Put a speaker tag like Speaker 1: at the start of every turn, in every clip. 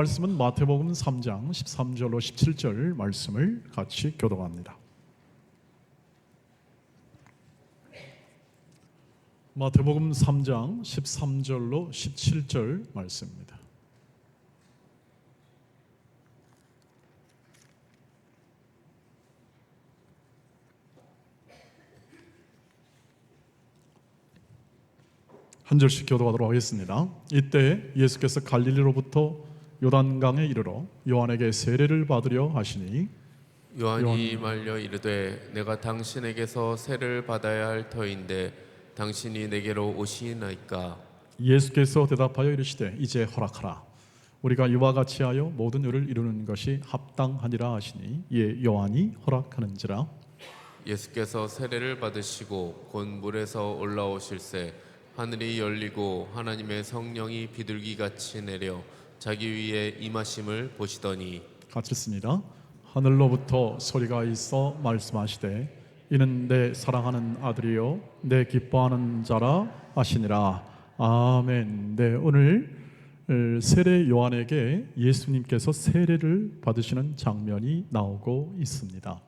Speaker 1: 말씀은 마태복음 3장 13절로 17절 말씀을 같이 교독합니다. 마태복음 3장 13절로 17절 말씀입니다. 한 절씩 교독하도록 하겠습니다. 이때 예수께서 갈릴리로부터 요단강에 이르러 요한에게 세례를 받으려 하시니
Speaker 2: 요한이 말려 이르되 내가 당신에게서 세를 받아야 할 터인데 당신이 내게로 오시나이까?
Speaker 1: 예수께서 대답하여 이르시되 이제 허락하라. 우리가 이와 같이 하여 모든 일을 이루는 것이 합당하니라 하시니 예 요한이 허락하는지라.
Speaker 2: 예수께서 세례를 받으시고 곧 물에서 올라오실새 하늘이 열리고 하나님의 성령이 비둘기 같이 내려 자기 위에 임하심을 보시더니
Speaker 1: 같이 씁니다. 하늘로부터 소리가 있어 말씀하시되 이는 내 사랑하는 아들이요 내 기뻐하는 자라 하시니라. 아멘. 네 오늘 어, 세례 요한에게 예수님께서 세례를 받으시는 장면이 나오고 있습니다.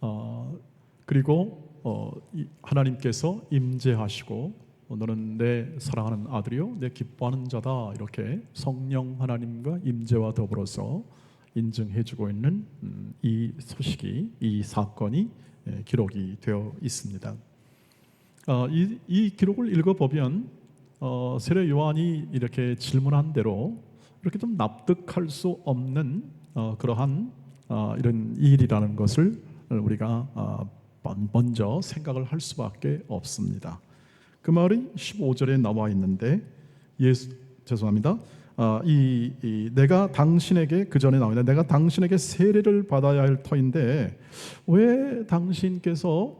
Speaker 1: 어, 그리고 어, 이- 하나님께서 임재하시고 어, 너는 내 사랑하는 아들이요 내 기뻐하는 자다 이렇게 성령 하나님과 임재와 더불어서 인증해주고 있는 음, 이 소식이 이 사건이 예, 기록이 되어 있습니다. 어, 이, 이 기록을 읽어보면 어, 세례 요한이 이렇게 질문한 대로 이렇게 좀 납득할 수 없는 어, 그러한 어, 이런 일이라는 것을 우리가 먼저 생각을 할 수밖에 없습니다. 그 말이 15절에 나와 있는데 예수 죄송합니다. 아, 이, 이 내가 당신에게 그 전에 나오는데 내가 당신에게 세례를 받아야 할 터인데 왜 당신께서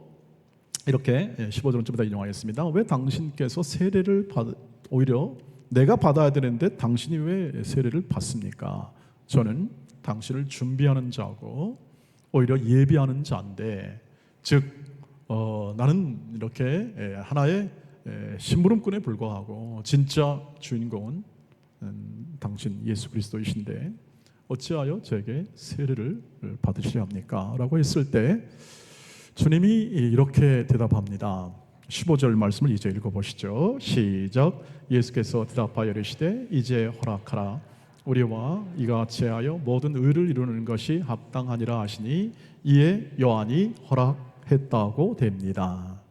Speaker 1: 이렇게 15절은 좀 이따 인용하겠습니다. 왜 당신께서 세례를 받 오히려 내가 받아야 되는데 당신이 왜 세례를 받습니까? 저는 당신을 준비하는 자고 오히려 예비하는 자인데 즉 어, 나는 이렇게 에, 하나의 에, 심부름꾼에 불과하고 진짜 주인공은 음, 당신 예수 그리스도이신데 어찌하여 저에게 세례를 받으시려 합니까? 라고 했을 때 주님이 이렇게 대답합니다. 15절 말씀을 이제 읽어보시죠. 시작. 예수께서 대답하여 이르시되 이제 허락하라. 우리와 이같이 하여 모든 의를 이루는 것이 합당하니라 하시니 이에 요한이 허락했다고 됩니다.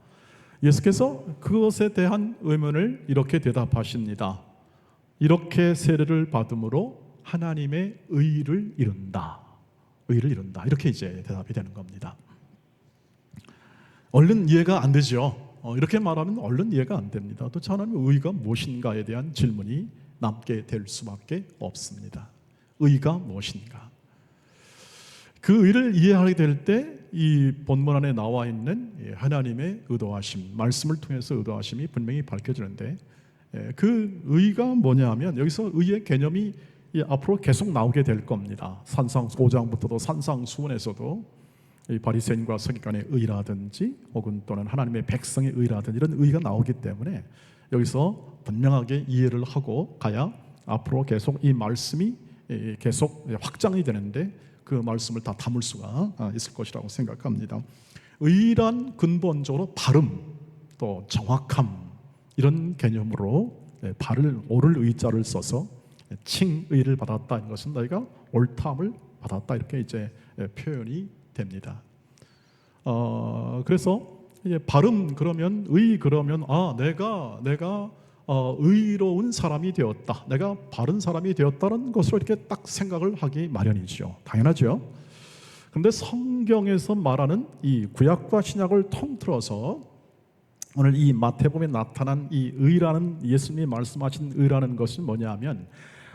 Speaker 1: 예수께서 그것에 대한 의문을 이렇게 대답하십니다. 이렇게 세례를 받음으로 하나님의 의를 이룬다. 의를 이룬다. 이렇게 이제 대답이 되는 겁니다. 얼른 이해가 안 되죠. 어, 이렇게 말하면 얼른 이해가 안 됩니다. 도대체 하나님의 의가 무엇인가에 대한 질문이 남게 될 수밖에 없습니다. 의가 무엇인가? 그 의를 이해하게 될 때 이 본문 안에 나와 있는 이 하나님의 의도하심, 말씀을 통해서 의도하심이 분명히 밝혀지는데 예, 그 의가 뭐냐면 여기서 의의 개념이 이 앞으로 계속 나오게 될 겁니다. 산상 5장부터도 산상수훈에서도 이 바리새인과 서기관의 의라든지 혹은 또는 하나님의 백성의 의라든지 이런 의가 나오기 때문에 여기서 분명하게 이해를 하고 가야 앞으로 계속 이 말씀이 예, 계속 확장이 되는데 그 말씀을 다 담을 수가 아, 있을 것이라고 생각합니다. 의란 근본적으로 발음 또 정확함 이런 개념으로 예, 발을 옳을 의자를 써서 칭의를 받았다 는 것은 너희가 옳다함을 받았다 이렇게 이제 예, 표현이 됩니다. 어, 그래서 이제 발음 그러면 의 그러면 아 내가 내가 어, 의로운 사람이 되었다. 내가 바른 사람이 되었다는 것으로 이렇게 딱 생각을 하기 마련이죠. 당연하죠. 그런데 성경에서 말하는 이 구약과 신약을 통틀어서 오늘 이 마태복음에 나타난 이 의라는 예수님이 말씀하신 의라는 것은 뭐냐하면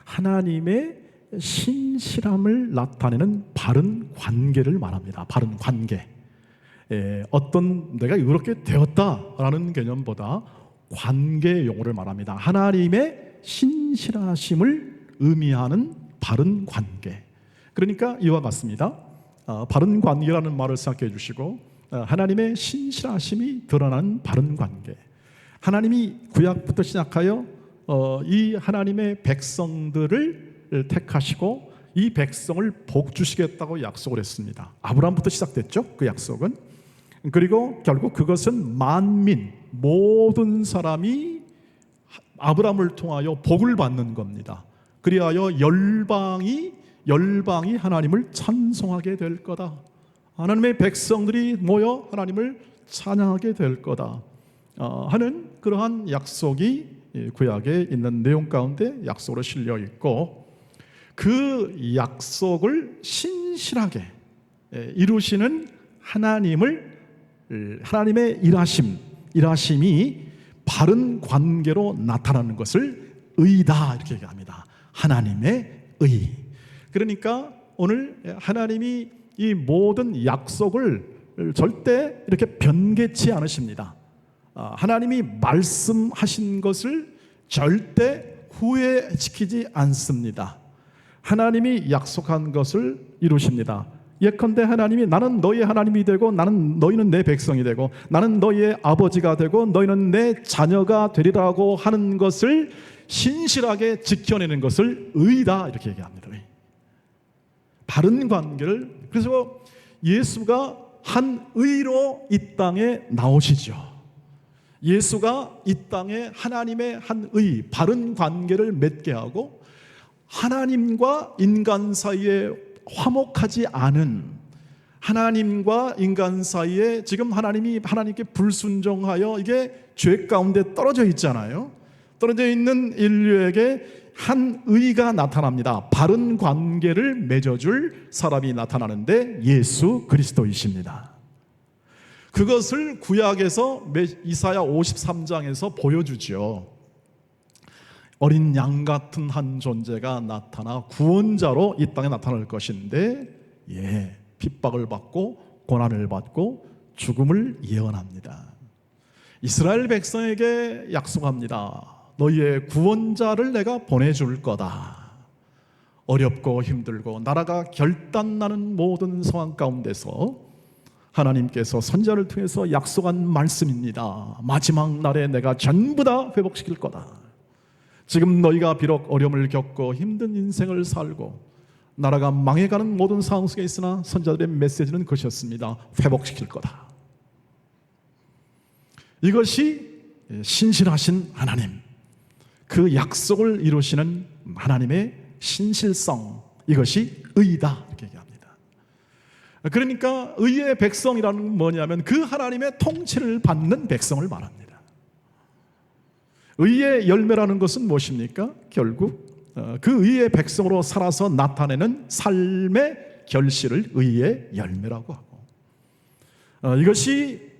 Speaker 1: 하나님의 신실함을 나타내는 바른 관계를 말합니다. 바른 관계. 에, 어떤 내가 이렇게 되었다라는 개념보다 관계 용어를 말합니다. 하나님의 신실하심을 의미하는 바른 관계. 그러니까 이와 같습니다. 어, 바른 관계라는 말을 생각해 주시고 어, 하나님의 신실하심이 드러나는 바른 관계. 하나님이 구약부터 시작하여 어, 이 하나님의 백성들을 택하시고 이 백성을 복 주시겠다고 약속을 했습니다. 아브라함부터 시작됐죠. 그 약속은. 그리고 결국 그것은 만민 모든 사람이 아브라함을 통하여 복을 받는 겁니다. 그리하여 열방이 열방이 하나님을 찬송하게 될 거다. 하나님의 백성들이 모여 하나님을 찬양하게 될 거다. 어, 하는 그러한 약속이 예, 구약에 있는 내용 가운데 약속으로 실려 있고 그 약속을 신실하게 예, 이루시는 하나님을 예, 하나님의 일하심 일하심이 바른 관계로 나타나는 것을 의다 이렇게 얘기합니다. 하나님의 의. 그러니까 오늘 하나님이 이 모든 약속을 절대 이렇게 변개치 않으십니다. 아, 하나님이 말씀하신 것을 절대 후회시키지 않습니다. 하나님이 약속한 것을 이루십니다. 예컨대 하나님이 나는 너희의 하나님이 되고 나는 너희는 내 백성이 되고 나는 너희의 아버지가 되고 너희는 내 자녀가 되리라고 하는 것을 신실하게 지켜내는 것을 의다 이렇게 얘기합니다. 의. 바른 관계를 그래서 예수가 한 의로 이 땅에 나오시죠. 예수가 이 땅에 하나님의 한 의, 바른 관계를 맺게 하고 하나님과 인간 사이에 화목하지 않은 하나님과 인간 사이에 지금 하나님이 하나님께 불순종하여 이게 죄 가운데 떨어져 있잖아요. 떨어져 있는 인류에게 한 의가 나타납니다. 바른 관계를 맺어줄 사람이 나타나는데 예수 그리스도이십니다. 그것을 구약에서 이사야 53장에서 보여주죠. 어린 양 같은 한 존재가 나타나 구원자로 이 땅에 나타날 것인데 예, 핍박을 받고 고난을 받고 죽음을 예언합니다. 이스라엘 백성에게 약속합니다. 너희의 구원자를 내가 보내줄 거다. 어렵고 힘들고 나라가 결단나는 모든 상황 가운데서 하나님께서 선자를 통해서 약속한 말씀입니다. 마지막 날에 내가 전부 다 회복시킬 거다. 지금 너희가 비록 어려움을 겪고 힘든 인생을 살고 나라가 망해가는 모든 상황 속에 있으나 선자들의 메시지는 그것이었습니다. 회복시킬 거다. 이것이 신실하신 하나님, 그 약속을 이루시는 하나님의 신실성, 이것이 의다 이렇게 얘기합니다. 그러니까 의의 백성이라는 건 뭐냐면 그 하나님의 통치를 받는 백성을 말합니다. 의의 열매라는 것은 무엇입니까? 결국 어, 그 의의 백성으로 살아서 나타내는 삶의 결실을 의의 열매라고 하고 어, 이것이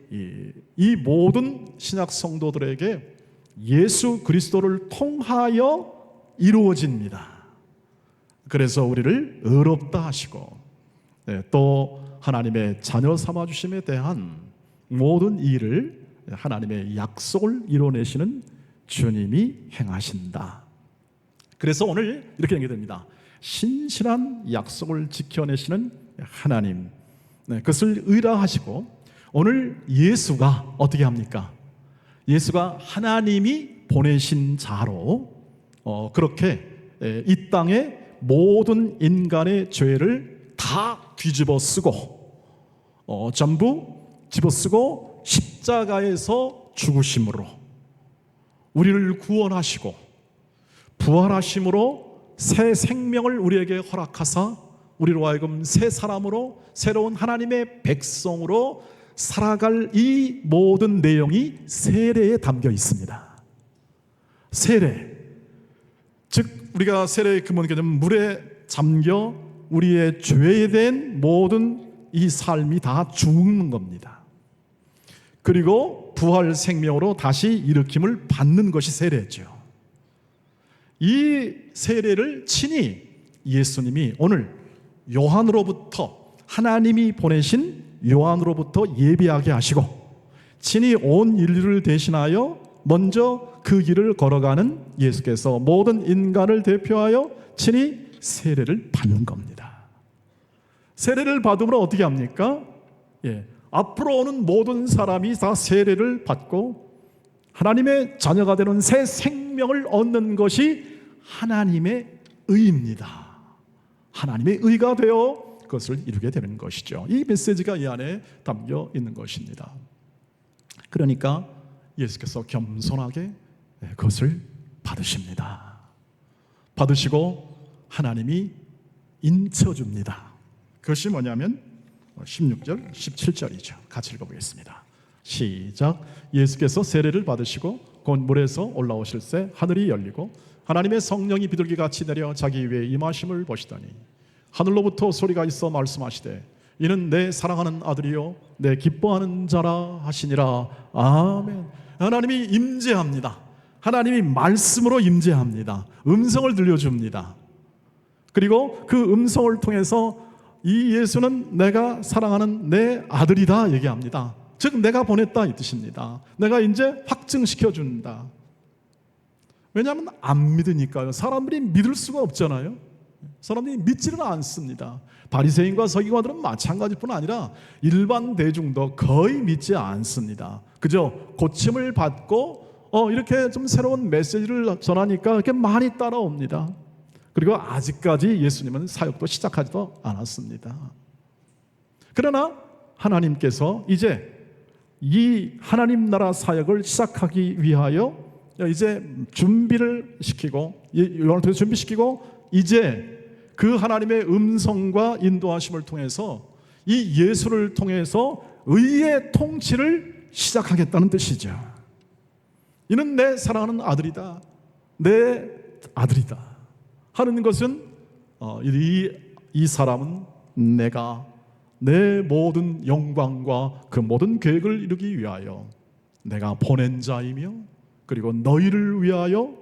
Speaker 1: 이 모든 신약 성도들에게 예수 그리스도를 통하여 이루어집니다. 그래서 우리를 의롭다 하시고 네, 또 하나님의 자녀 삼아 주심에 대한 모든 일을 하나님의 약속을 이뤄내시는 주님이 행하신다. 그래서 오늘 이렇게 얘기됩니다. 신실한 약속을 지켜내시는 하나님. 네, 그것을 의라하시고 오늘 예수가 어떻게 합니까? 예수가 하나님이 보내신 자로 어, 그렇게 에, 이 땅에 모든 인간의 죄를 다 뒤집어 쓰고 어, 전부 집어 쓰고 십자가에서 죽으심으로 우리를 구원하시고 부활하심으로 새 생명을 우리에게 허락하사 우리로 하여금 새 사람으로 새로운 하나님의 백성으로 살아갈 이 모든 내용이 세례에 담겨 있습니다. 세례. 즉 우리가 세례의 근본 개념 물에 잠겨 우리의 죄에 대한 모든 이 삶이 다 죽는 겁니다. 그리고 부활 생명으로 다시 일으킴을 받는 것이 세례죠. 이 세례를 친히 예수님이 오늘 요한으로부터 하나님이 보내신 요한으로부터 예비하게 하시고 친히 온 인류를 대신하여 먼저 그 길을 걸어가는 예수께서 모든 인간을 대표하여 친히 세례를 받는 겁니다. 세례를 받음으로 어떻게 합니까? 예. 앞으로 오는 모든 사람이 다 세례를 받고 하나님의 자녀가 되는 새 생명을 얻는 것이 하나님의 의입니다. 하나님의 의가 되어 그것을 이루게 되는 것이죠. 이 메시지가 이 안에 담겨 있는 것입니다. 그러니까 예수께서 겸손하게 그것을 받으십니다. 받으시고 하나님이 인쳐줍니다. 그것이 뭐냐면 16절, 17절이죠. 같이 읽어보겠습니다. 시작. 예수께서 세례를 받으시고 곧 물에서 올라오실새 하늘이 열리고 하나님의 성령이 비둘기 같이 내려 자기 위에 임하심을 보시더니 하늘로부터 소리가 있어 말씀하시되 이는 내 사랑하는 아들이요 내 기뻐하는 자라 하시니라 아멘. 하나님이 임재합니다. 하나님이 말씀으로 임재합니다. 음성을 들려줍니다. 그리고 그 음성을 통해서 이 예수는 내가 사랑하는 내 아들이다 얘기합니다. 즉 내가 보냈다 이 뜻입니다. 내가 이제 확증시켜 준다. 왜냐하면 안 믿으니까요. 사람들이 믿을 수가 없잖아요. 사람들이 믿지를 않습니다. 바리새인과 서기관들은 마찬가지뿐 아니라 일반 대중도 거의 믿지 않습니다. 그저 고침을 받고 어, 이렇게 좀 새로운 메시지를 전하니까 이렇게 많이 따라옵니다. 그리고 아직까지 예수님은 사역도 시작하지도 않았습니다. 그러나 하나님께서 이제 이 하나님 나라 사역을 시작하기 위하여 이제 준비를 시키고 요한을 통해서 준비시키고 이제 그 하나님의 음성과 인도하심을 통해서 이 예수를 통해서 의의 통치를 시작하겠다는 뜻이죠. 이는 내 사랑하는 아들이다. 내 아들이다. 하는 것은 어, 이, 이 사람은 내가 내 모든 영광과 그 모든 계획을 이루기 위하여 내가 보낸 자이며 그리고 너희를 위하여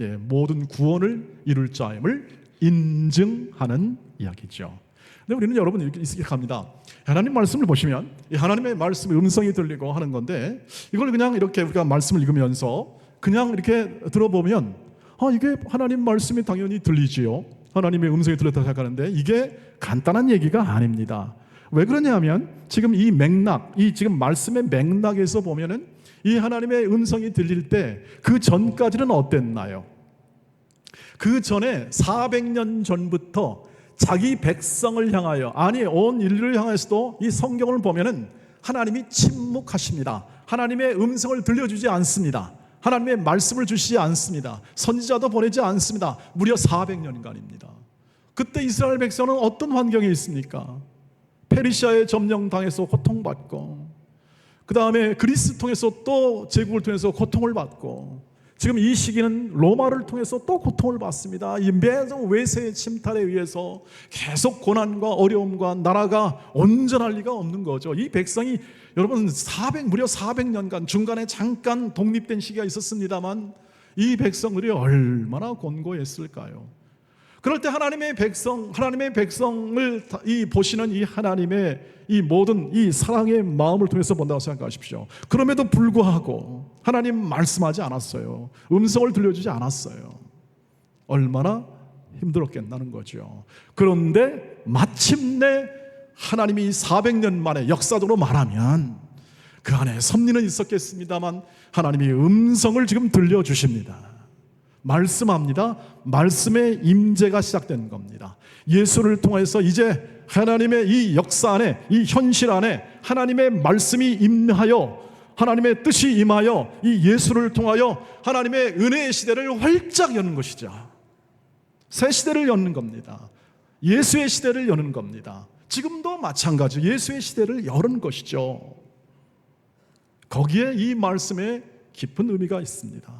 Speaker 1: 예, 모든 구원을 이룰 자임을 인증하는 이야기죠. 근데 우리는 여러분 이렇게 생각합니다. 하나님 말씀을 보시면 이 하나님의 말씀의 음성이 들리고 하는 건데 이걸 그냥 이렇게 우리가 말씀을 읽으면서 그냥 이렇게 들어보면 아 이게 하나님 말씀이 당연히 들리지요. 하나님의 음성이 들렸다 생각하는데 이게 간단한 얘기가 아닙니다. 왜 그러냐면 지금 이 맥락, 이 지금 말씀의 맥락에서 보면은 이 하나님의 음성이 들릴 때 그 전까지는 어땠나요? 그 전에 400년 전부터 자기 백성을 향하여 아니 온 인류를 향해서도 이 성경을 보면은 하나님이 침묵하십니다. 하나님의 음성을 들려주지 않습니다. 하나님의 말씀을 주시지 않습니다. 선지자도 보내지 않습니다. 무려 400년간입니다. 그때 이스라엘 백성은 어떤 환경에 있습니까? 페르시아의 점령당해서 고통받고 그 다음에 그리스 통해서 또 제국을 통해서 고통을 받고 지금 이 시기는 로마를 통해서 또 고통을 받습니다. 이 매정 외세의 침탈에 의해서 계속 고난과 어려움과 나라가 온전할 리가 없는 거죠. 이 백성이 여러분 400 무려 400년간 중간에 잠깐 독립된 시기가 있었습니다만 이 백성들이 얼마나 곤고했을까요? 그럴 때 하나님의 백성, 하나님의 백성을 이 보시는 이 하나님의 이 모든 이 사랑의 마음을 통해서 본다고 생각하십시오. 그럼에도 불구하고 하나님 말씀하지 않았어요. 음성을 들려주지 않았어요. 얼마나 힘들었겠다는 거죠. 그런데 마침내 하나님이 400년 만에 역사적으로 말하면 그 안에 섭리는 있었겠습니다만 하나님이 음성을 지금 들려주십니다. 말씀합니다. 말씀의 임재가 시작된 겁니다. 예수를 통해서 이제 하나님의 이 역사 안에 이 현실 안에 하나님의 말씀이 임하여 하나님의 뜻이 임하여 이 예수를 통하여 하나님의 은혜의 시대를 활짝 여는 것이죠. 새 시대를 여는 겁니다. 예수의 시대를 여는 겁니다. 지금도 마찬가지 예수의 시대를 여는 것이죠. 거기에 이 말씀에 깊은 의미가 있습니다.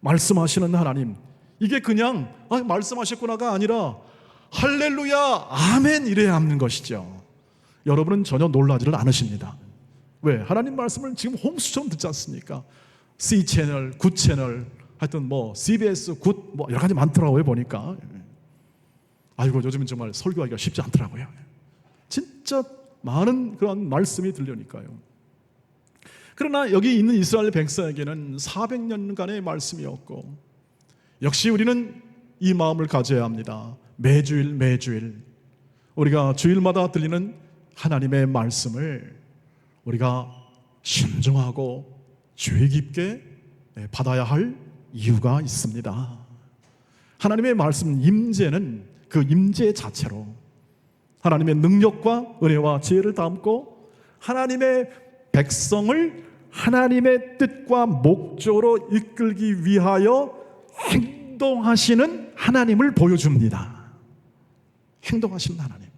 Speaker 1: 말씀하시는 하나님. 이게 그냥 아, 말씀하셨구나가 아니라 할렐루야, 아멘 이래야 하는 것이죠. 여러분은 전혀 놀라지를 않으십니다. 왜? 하나님 말씀을 지금 홍수처럼 듣지 않습니까? C 채널, 9 채널, 하여튼 뭐 CBS, 9뭐 여러 가지 많더라고요 보니까. 아이고 요즘은 정말 설교하기가 쉽지 않더라고요. 진짜 많은 그런 말씀이 들려니까요. 그러나 여기 있는 이스라엘 백성에게는 400년간의 말씀이었고 역시 우리는 이 마음을 가져야 합니다. 매주일 매주일 우리가 주일마다 들리는 하나님의 말씀을 우리가 신중하고 주의 깊게 받아야 할 이유가 있습니다. 하나님의 말씀 임재는 그 임재 자체로 하나님의 능력과 은혜와 지혜를 담고 하나님의 백성을 하나님의 뜻과 목적으로 이끌기 위하여 행동하시는 하나님을 보여줍니다. 행동하시는 하나님.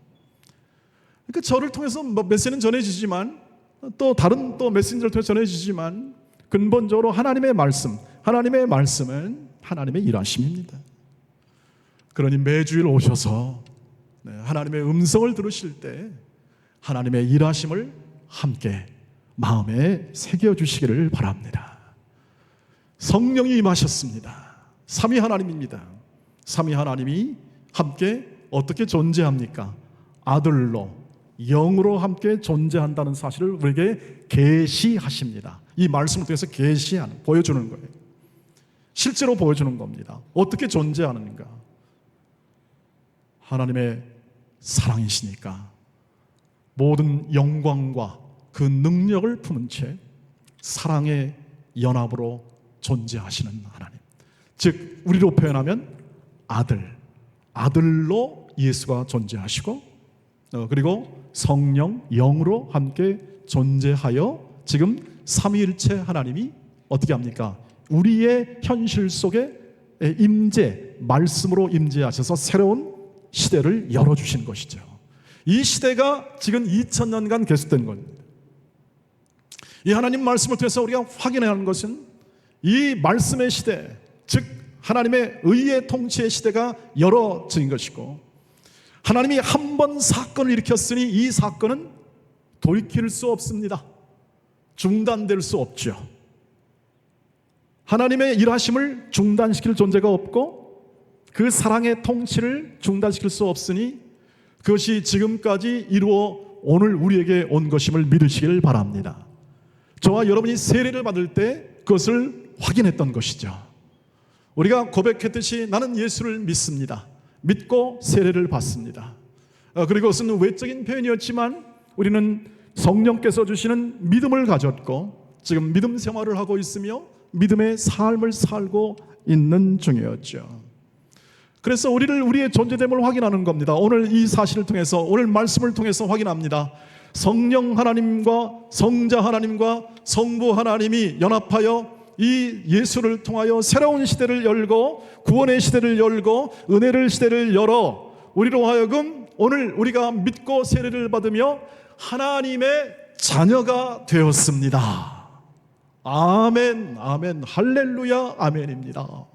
Speaker 1: 그러니까 저를 통해서 뭐 메시지는 전해지지만 또 다른 또 메신저를 통해 전해지지만 근본적으로 하나님의 말씀, 하나님의 말씀은 하나님의 일하심입니다. 그러니 매주일 오셔서 네, 하나님의 음성을 들으실 때 하나님의 일하심을 함께 마음에 새겨 주시기를 바랍니다. 성령이 임하셨습니다. 삼위 하나님입니다. 삼위 하나님이 함께 어떻게 존재합니까? 아들로 영으로 함께 존재한다는 사실을 우리에게 계시하십니다. 이 말씀을 통해서 계시하는 보여주는 거예요. 실제로 보여주는 겁니다. 어떻게 존재하는가? 하나님의 사랑이시니까 모든 영광과 그 능력을 품은 채 사랑의 연합으로 존재하시는 하나님. 즉 우리로 표현하면 아들, 아들로 예수가 존재하시고 어, 그리고 성령 영으로 함께 존재하여 지금 삼위일체 하나님이 어떻게 합니까? 우리의 현실 속에 임재 말씀으로 임재하셔서 새로운 시대를 열어 주시는 것이죠. 이 시대가 지금 2000년간 계속된 겁니다. 이 하나님 말씀을 통해서 우리가 확인해야 하는 것은 이 말씀의 시대, 즉 하나님의 의의 통치의 시대가 열어진 것이고 하나님이 한 번 사건을 일으켰으니 이 사건은 돌이킬 수 없습니다. 중단될 수 없죠. 하나님의 일하심을 중단시킬 존재가 없고 그 사랑의 통치를 중단시킬 수 없으니 그것이 지금까지 이루어 오늘 우리에게 온 것임을 믿으시기를 바랍니다. 저와 여러분이 세례를 받을 때 그것을 확인했던 것이죠. 우리가 고백했듯이 나는 예수를 믿습니다. 믿고 세례를 받습니다. 어, 그리고 그것은 외적인 표현이었지만 우리는 성령께서 주시는 믿음을 가졌고 지금 믿음 생활을 하고 있으며 믿음의 삶을 살고 있는 중이었죠. 그래서 우리를 우리의 존재됨을 확인하는 겁니다. 오늘 이 사실을 통해서 오늘 말씀을 통해서 확인합니다. 성령 하나님과 성자 하나님과 성부 하나님이 연합하여 이 예수를 통하여 새로운 시대를 열고 구원의 시대를 열고 은혜를 시대를 열어 우리로 하여금 오늘 우리가 믿고 세례를 받으며 하나님의 자녀가 되었습니다. 아멘, 아멘, 할렐루야, 아멘입니다.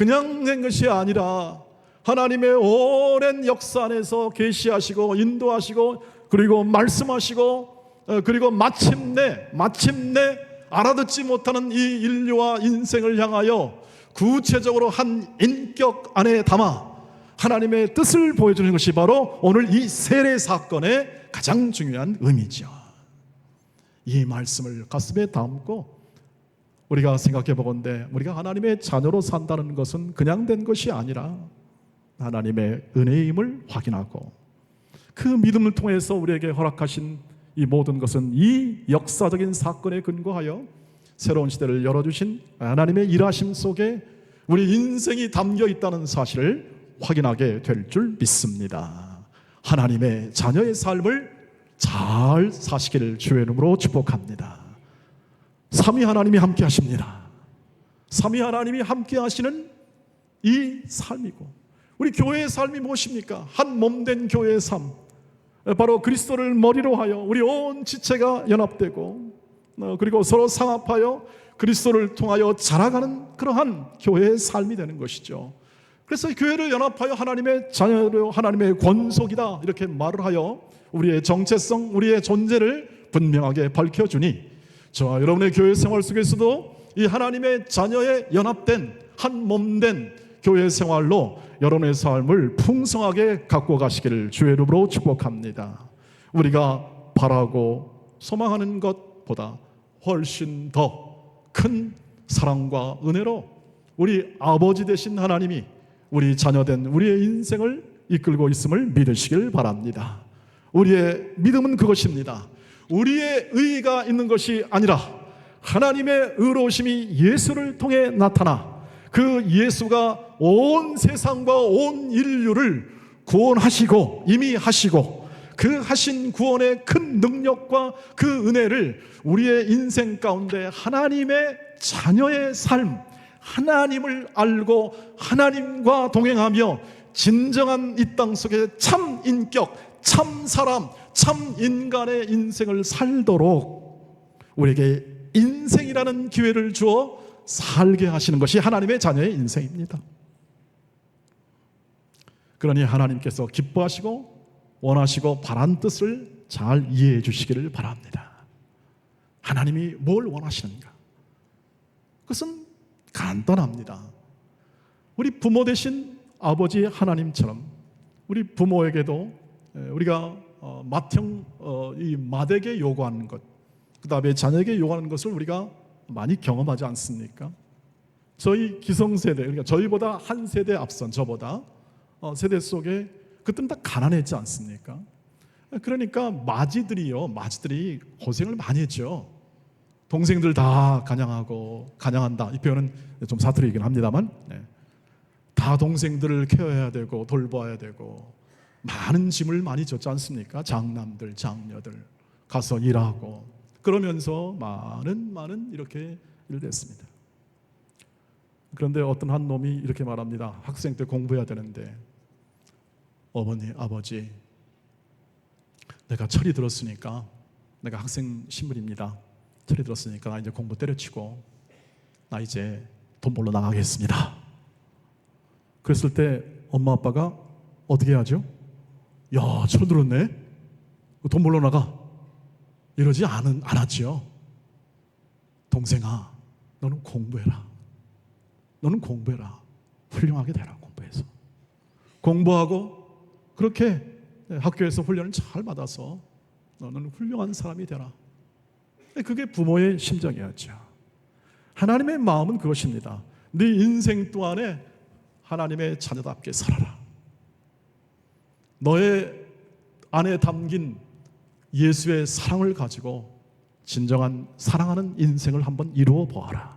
Speaker 1: 그냥 된 것이 아니라 하나님의 오랜 역사 안에서 계시하시고 인도하시고 그리고 말씀하시고 어, 그리고 마침내 마침내 알아듣지 못하는 이 인류와 인생을 향하여 구체적으로 한 인격 안에 담아 하나님의 뜻을 보여주는 것이 바로 오늘 이 세례 사건의 가장 중요한 의미죠. 이 말씀을 가슴에 담고 우리가 생각해 보건대 우리가 하나님의 자녀로 산다는 것은 그냥 된 것이 아니라 하나님의 은혜임을 확인하고 그 믿음을 통해서 우리에게 허락하신 이 모든 것은 이 역사적인 사건에 근거하여 새로운 시대를 열어주신 하나님의 일하심 속에 우리 인생이 담겨 있다는 사실을 확인하게 될 줄 믿습니다. 하나님의 자녀의 삶을 잘 사시기를 주의 이름으로 축복합니다. 삼위 하나님이 함께 하십니다. 삼위 하나님이 함께 하시는 이 삶이고 우리 교회의 삶이 무엇입니까? 한 몸 된 교회의 삶. 바로 그리스도를 머리로 하여 우리 온 지체가 연합되고 어, 그리고 서로 상합하여 그리스도를 통하여 자라가는 그러한 교회의 삶이 되는 것이죠. 그래서 교회를 연합하여 하나님의 자녀로 하나님의 권속이다 이렇게 말을 하여 우리의 정체성, 우리의 존재를 분명하게 밝혀주니 저와 여러분의 교회 생활 속에서도 이 하나님의 자녀에 연합된 한 몸된 교회 생활로 여러분의 삶을 풍성하게 갖고 가시기를 주의 이름으로 축복합니다. 우리가 바라고 소망하는 것보다 훨씬 더 큰 사랑과 은혜로 우리 아버지 되신 하나님이 우리 자녀된 우리의 인생을 이끌고 있음을 믿으시길 바랍니다. 우리의 믿음은 그것입니다. 우리의 의가 있는 것이 아니라 하나님의 의로우심이 예수를 통해 나타나 그 예수가 온 세상과 온 인류를 구원하시고 이미 하시고 그 하신 구원의 큰 능력과 그 은혜를 우리의 인생 가운데 하나님의 자녀의 삶, 하나님을 알고 하나님과 동행하며 진정한 이 땅 속에 참 인격, 참 사람, 참 인간의 인생을 살도록 우리에게 인생이라는 기회를 주어 살게 하시는 것이 하나님의 자녀의 인생입니다. 그러니 하나님께서 기뻐하시고 원하시고 바란 뜻을 잘 이해해 주시기를 바랍니다. 하나님이 뭘 원하시는가? 그것은 간단합니다. 우리 부모 되신 아버지 하나님처럼 우리 부모에게도 에, 우리가 어, 맏형 어, 이 맏에게 요구하는 것, 그 다음에 자녀에게 요구하는 것을 우리가 많이 경험하지 않습니까? 저희 기성세대, 그러니까 저희보다 한 세대 앞선 저보다 어, 세대 속에 그때는 다 가난했지 않습니까? 그러니까 마지들이요, 마지들이 고생을 많이 했죠. 동생들 다 간양하고 간양한다. 이 표현은 좀 사투리이긴 합니다만, 네. 다 동생들을 케어해야 되고 돌봐야 되고 많은 짐을 많이 졌지 않습니까? 장남들, 장녀들 가서 일하고 그러면서 많은 많은 이렇게 일을 했습니다. 그런데 어떤 한 놈이 이렇게 말합니다. 학생 때 공부해야 되는데 어머니, 아버지, 내가 철이 들었으니까 내가 학생 신분입니다. 철이 들었으니까 나 이제 공부 때려치고 나 이제 돈 벌러 나가겠습니다. 그랬을 때 엄마 아빠가 어떻게 하죠? 야, 철 들었네. 돈 벌러 나가. 이러지 않은 않았지요. 동생아, 너는 공부해라. 너는 공부해라. 훌륭하게 되라 공부해서. 공부하고 그렇게 학교에서 훈련을 잘 받아서 너는 훌륭한 사람이 되라. 그게 부모의 심정이었죠. 하나님의 마음은 그것입니다. 네 인생 동안에 하나님의 자녀답게 살아라. 너의 안에 담긴 예수의 사랑을 가지고 진정한 사랑하는 인생을 한번 이루어 보아라.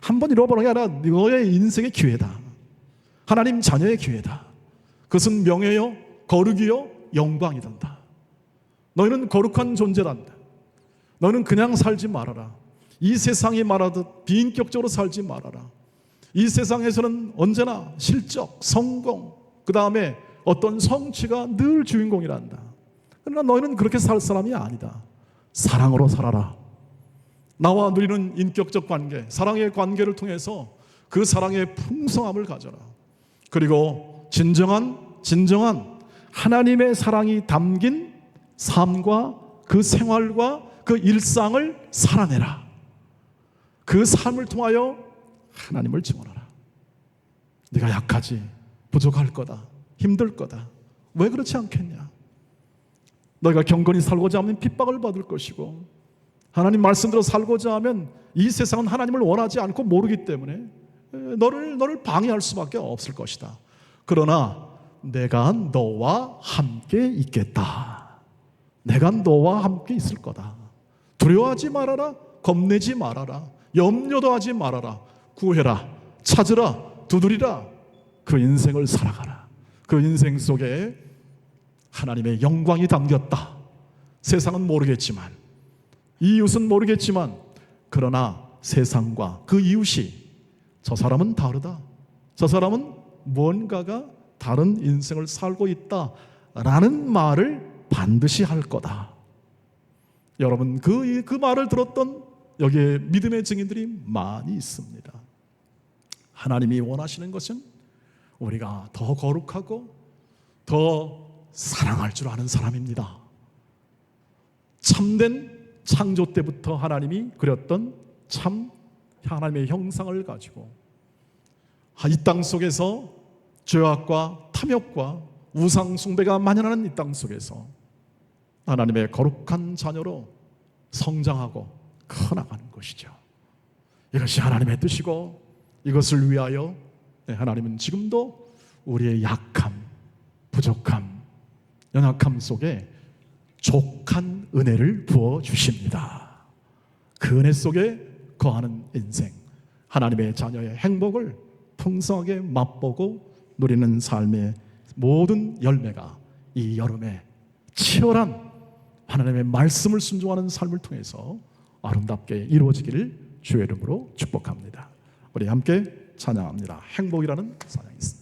Speaker 1: 한번 이루어 보는 게 아니라 너의 인생의 기회다. 하나님 자녀의 기회다. 그것은 명예요, 거룩이요, 영광이 된다. 너희는 거룩한 존재란다. 너는 그냥 살지 말아라. 이 세상이 말하듯 비인격적으로 살지 말아라. 이 세상에서는 언제나 실적, 성공, 그 다음에 어떤 성취가 늘 주인공이란다. 그러나 너희는 그렇게 살 사람이 아니다. 사랑으로 살아라. 나와 누리는 인격적 관계, 사랑의 관계를 통해서 그 사랑의 풍성함을 가져라. 그리고 진정한, 진정한 하나님의 사랑이 담긴 삶과 그 생활과 그 일상을 살아내라. 그 삶을 통하여 하나님을 증언하라. 네가 약하지, 부족할 거다, 힘들 거다. 왜 그렇지 않겠냐? 너희가 경건히 살고자 하면 핍박을 받을 것이고 하나님 말씀대로 살고자 하면 이 세상은 하나님을 원하지 않고 모르기 때문에 너를 너를 방해할 수밖에 없을 것이다. 그러나 내가 너와 함께 있겠다. 내가 너와 함께 있을 거다. 두려워하지 말아라. 겁내지 말아라. 염려도 하지 말아라. 구해라. 찾으라. 두드리라. 그 인생을 살아가라. 그 인생 속에 하나님의 영광이 담겼다. 세상은 모르겠지만, 이웃은 모르겠지만, 그러나 세상과 그 이웃이 저 사람은 다르다. 저 사람은 뭔가가 다른 인생을 살고 있다. 라는 말을 반드시 할 거다. 여러분, 그, 그 말을 들었던 여기에 믿음의 증인들이 많이 있습니다. 하나님이 원하시는 것은 우리가 더 거룩하고 더 사랑할 줄 아는 사람입니다. 참된 창조 때부터 하나님이 그렸던 참 하나님의 형상을 가지고 이 땅 속에서 죄악과 탐욕과 우상 숭배가 만연하는 이 땅 속에서 하나님의 거룩한 자녀로 성장하고 커나가는 것이죠. 이것이 하나님의 뜻이고 이것을 위하여 하나님은 지금도 우리의 약함, 부족함, 연약함 속에 족한 은혜를 부어 주십니다. 그 은혜 속에 거하는 인생, 하나님의 자녀의 행복을 풍성하게 맛보고 누리는 삶의 모든 열매가 이 여름에 치열한 하나님의 말씀을 순종하는 삶을 통해서 아름답게 이루어지기를 주의 이름으로 축복합니다. 우리 함께 찬양합니다. 행복이라는 찬양이 있습니다.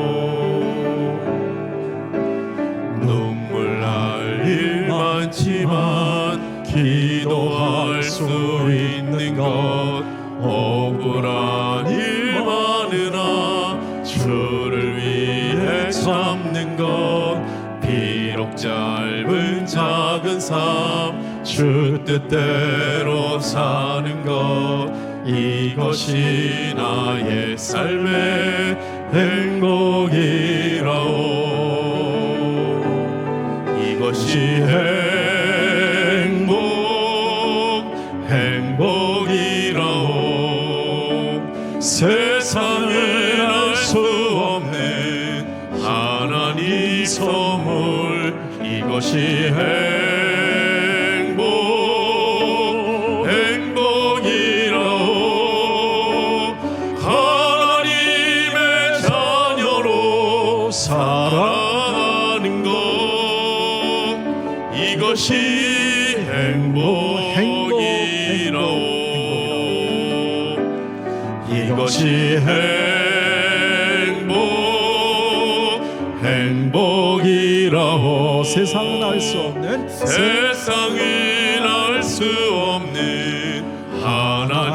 Speaker 2: 것 억울한 일 많으나 주를 위해 참는 것 비록 짧은 작은 삶 주 뜻대로 사는 것 이것이 나의 삶의 행복이라오. 이것이 행복 이것이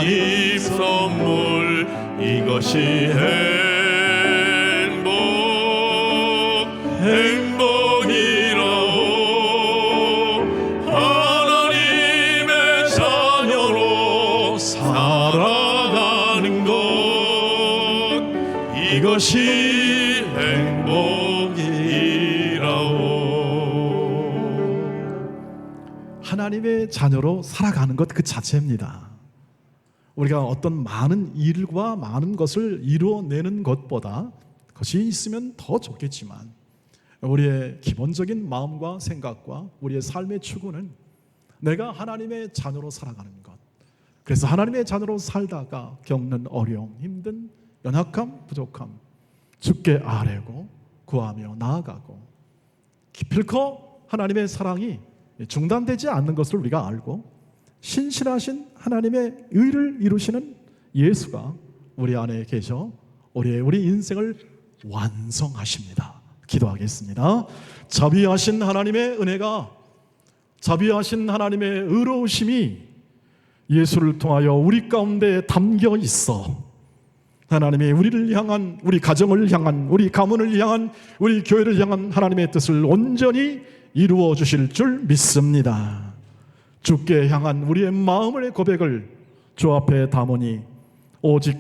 Speaker 2: 하나님 선물 이것이 행복 행복이라오 하나님의 자녀로 살아가는 것 이것이 행복이라오
Speaker 1: 하나님의 자녀로 살아가는 것 그 자체입니다. 우리가 어떤 많은 일과 많은 것을 이루어내는 것보다 그것이 있으면 더 좋겠지만 우리의 기본적인 마음과 생각과 우리의 삶의 추구는 내가 하나님의 자녀로 살아가는 것. 그래서 하나님의 자녀로 살다가 겪는 어려움, 힘든 연약함, 부족함, 죽게 아뢰고 구하며 나아가고 기필코 하나님의 사랑이 중단되지 않는 것을 우리가 알고 신실하신 하나님의 의를 이루시는 예수가 우리 안에 계셔 우리의 우리 인생을 완성하십니다. 기도하겠습니다. 자비하신 하나님의 은혜가 자비하신 하나님의 의로우심이 예수를 통하여 우리 가운데 담겨 있어 하나님이 우리를 향한 우리 가정을 향한 우리 가문을 향한 우리 교회를 향한 하나님의 뜻을 온전히 이루어 주실 줄 믿습니다. 주께 향한 우리의 마음의 고백을 주 앞에 담으니 오직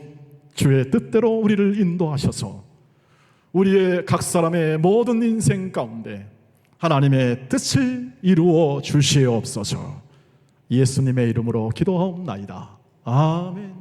Speaker 1: 주의 뜻대로 우리를 인도하셔서 우리의 각 사람의 모든 인생 가운데 하나님의 뜻을 이루어 주시옵소서. 예수님의 이름으로 기도하옵나이다. 아멘.